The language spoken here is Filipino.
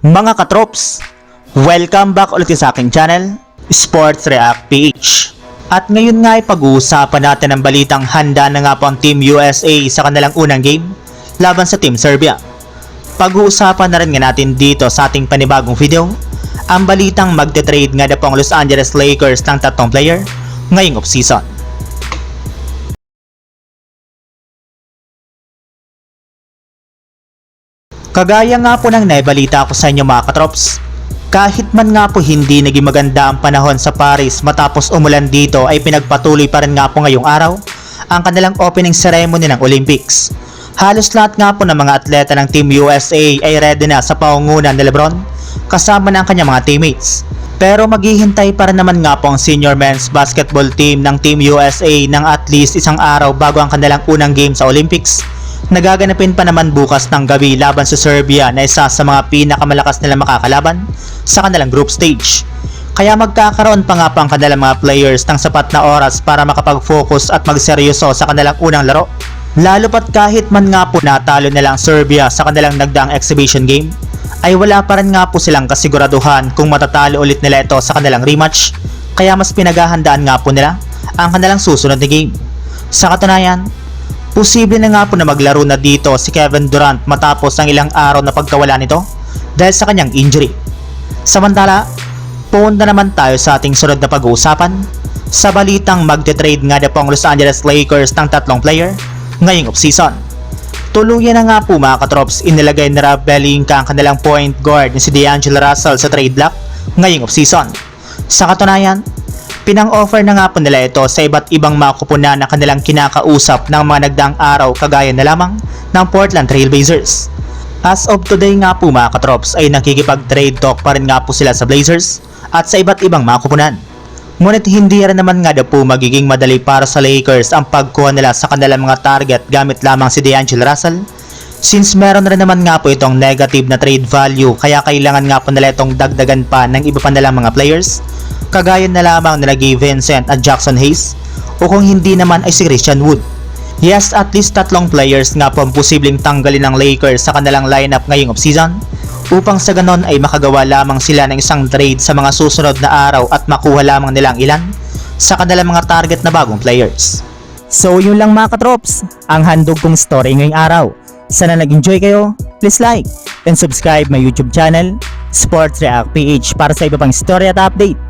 Mga katrops, welcome back ulit sa aking channel, Sports React PH. At ngayon nga ay pag-uusapan natin ang balitang handa na nga po ang Team USA sa kanilang unang game laban sa Team Serbia. Pag-uusapan na rin nga natin dito sa ating panibagong video ang balitang magte-trade nga na po ang Los Angeles Lakers ng tatlong player ngayong off-season. Kagaya nga po ng naibalita ko sa inyo mga katrops, kahit man nga po hindi naging maganda ang panahon sa Paris matapos umulan dito ay pinagpatuloy pa rin nga po ngayong araw ang kanilang opening ceremony ng Olympics. Halos lahat nga po ng mga atleta ng Team USA ay ready na sa paungunan ni Lebron kasama ng kanyang mga teammates. Pero maghihintay pa rin naman nga po ang senior men's basketball team ng Team USA ng at least isang araw bago ang kanilang unang game sa Olympics nagaganapin pa naman bukas ng gabi laban sa Serbia na isa sa mga pinakamalakas nila makakalaban sa kanilang group stage. Kaya magkakaroon pa nga pa ang kanilang mga players ng sapat na oras para makapag-focus at magseryoso sa kanilang unang laro. Lalo pat kahit man nga po natalo nila ang Serbia sa kanilang nagdaang exhibition game, ay wala pa rin nga po silang kasiguraduhan kung matatalo ulit nila ito sa kanilang rematch, kaya mas pinaghahandaan nga po nila ang kanilang susunod na game. Sa katunayan, Posible na nga po na maglaro na dito si Kevin Durant matapos ang ilang araw na pagkawala nito dahil sa kanyang injury. Samantala, punta naman tayo sa ating sunod na pag-uusapan sa balitang magte-trade nga na po ang Los Angeles Lakers ng tatlong player ngayong off-season. Tuluyan na nga po mga katrops inilagay ni Rob Pelinka ang kanilang point guard na si D'Angelo Russell sa trade block ngayong off-season. Sa katunayan, Pinang-offer na nga po nila ito sa iba't ibang mga kupunan na kanilang kinakausap ng mga nagdaang araw kagaya na lamang ng Portland Trailblazers. As of today nga po mga katrops ay nakikipag-trade talk pa rin nga po sila sa Blazers at sa iba't ibang mga kupunan. Ngunit hindi rin naman nga daw po magiging madali para sa Lakers ang pagkuha nila sa kanilang mga target gamit lamang si D'Angelo Russell Since meron rin naman nga po itong negative na trade value kaya kailangan nga po nila itong dagdagan pa ng iba pa nilang mga players kagaya na lamang nila Gabe Vincent at Jackson Hayes o kung hindi naman ay si Christian Wood. Yes, at least tatlong players nga po ang posibleng tanggalin ng Lakers sa kanilang lineup ngayong offseason upang sa ganon ay makagawa lamang sila ng isang trade sa mga susunod na araw at makuha lamang nilang ilan sa kanilang mga target na bagong players. So yun lang mga katrops, ang handog kong story ngayong araw. Sana nag-enjoy kayo, please like and subscribe my YouTube channel, Sports React PH para sa iba pang story at update